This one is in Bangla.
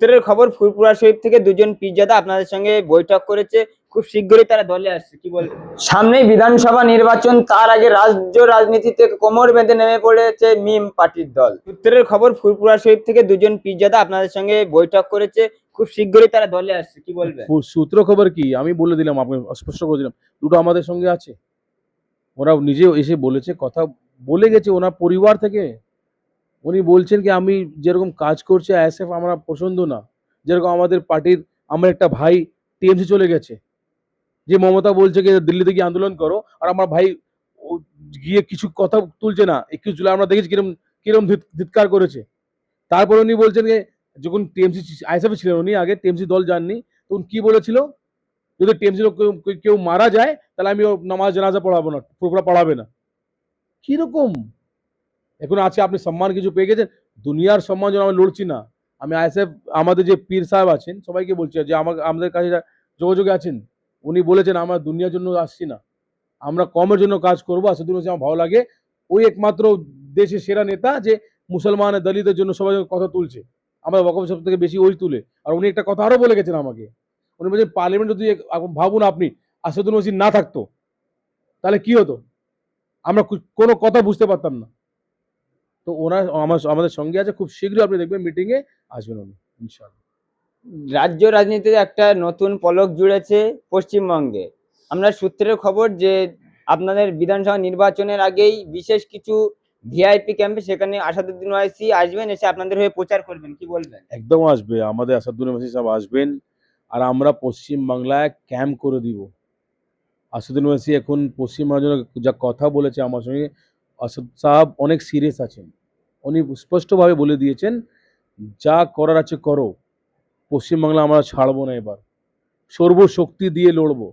সূত্রের খবর ফুরপুরা শরীফ থেকে দুজন পীরজাদা আপনাদের সঙ্গে বৈঠক করেছে। খুব শীঘ্রই তারা দলে আসছে কি বলবেন? সামনেই বিধানসভা নির্বাচন তার আগে রাজ্য রাজনীতিতে কোমর বেঁধে নেমে পড়েছে মিম পার্টির দল। সূত্রের খবর ফুরপুরা শরীফ থেকে দুজন পীরজাদা আপনাদের সঙ্গে বৈঠক করেছে। খুব শীঘ্রই তারা দলে আসছে কি বলবেন? সূত্র খবর কি? আমি বলে দিলাম আপনি স্পষ্ট করে দিলাম। দুটো আমাদের সঙ্গে আছে। ওরা নিজে এসে বলেছে কথা বলে গেছে ওনার পরিবার থেকে। উনি বলছেন কি, আমি যেরকম কাজ করছে আইএসএফ আমরা পছন্দ না। যেরকম আমাদের পার্টির, আমার একটা ভাই টিএমসি চলে গেছে। যে মমতা বলছে কি, দিল্লিতে গিয়ে আন্দোলন করো, আর আমার ভাই গিয়ে কিছু কথা তুলছে না। একুশ জুলাই আমরা দেখেছি কিরম কিরম ধিৎ- ধিৎকার করেছে। তারপর উনি বলছেন যে যখন টিএমসি আইএসএফ ছিলেন উনি আগে টিএমসি দল যাননি তখন কি বলেছিল? যদি টিএমসি কেউ মারা যায়, তাহলে আমি নামাজ জানাজা পড়াবো না, পুরোপুরা পড়াবে না। কীরকম? এখন আছে, আপনি সম্মান কিছু পেয়ে গেছেন, দুনিয়ার সম্মান জন্য আমি লড়ছি না। আমি আইএসএফ, আমাদের যে পীর সাহেব আছেন, সবাইকে বলছি যে আমাকে আমাদের কাছে যোগাযোগে আছেন, উনি বলেছেন, আমরা দুনিয়ার জন্য আসছি না। আমরা কমের জন্য কাজ করব আসাদুল হোসেন আমার ভালো লাগে। ওই একমাত্র দেশের সেরা নেতা যে মুসলমান দলিতের জন্য সবাই কথা তুলছে। আমরা বকম সব থেকে বেশি ওই তুলে। আর উনি একটা কথা আরও বলে গেছেন আমাকে। উনি বলছেন পার্লামেন্ট যদি এখন ভাবুন আপনি আসাদুল মসিদ না থাকতো, তাহলে কি হতো? আমরা কোনো কথা বুঝতে পারতাম না। তো ওনার আমার আমাদের সঙ্গে আছে খুব শীঘ্রই আপনি দেখবেন মিটিংয়ে আসবেন উনি ইনশাআল্লাহ। রাজ্য রাজনীতিতে একটা নতুন পলক জুড়েছে পশ্চিমবঙ্গে। আমরা সূত্রের খবর যে আপনাদের বিধানসভা নির্বাচনের আগেই বিশেষ কিছু ভিআইপি ক্যাম্পে সেখানে আসাদুদ্দিন ওয়াইসি আসবেন এসে আপনাদের হয়ে প্রচার করবেন কি বলবেন? একদম আসবে আমাদের আসাদুল মসিদ সাহেব আসবেন আর আমরা পশ্চিম বাংলায় ক্যাম্প করে দিব। আসাদুল মসিদ এখন পশ্চিমবঙ্গের জন্য যা কথা বলেছে আমার সঙ্গে আসাদ সাহেব অনেক সিরিয়াস আছেন। উনি স্পষ্টভাবে বলে দিয়েছেন, যা করার আছে করো। পশ্চিমবাংলা আমরা ছাড়বো না এবার। সর্বশক্তি দিয়ে লড়বো।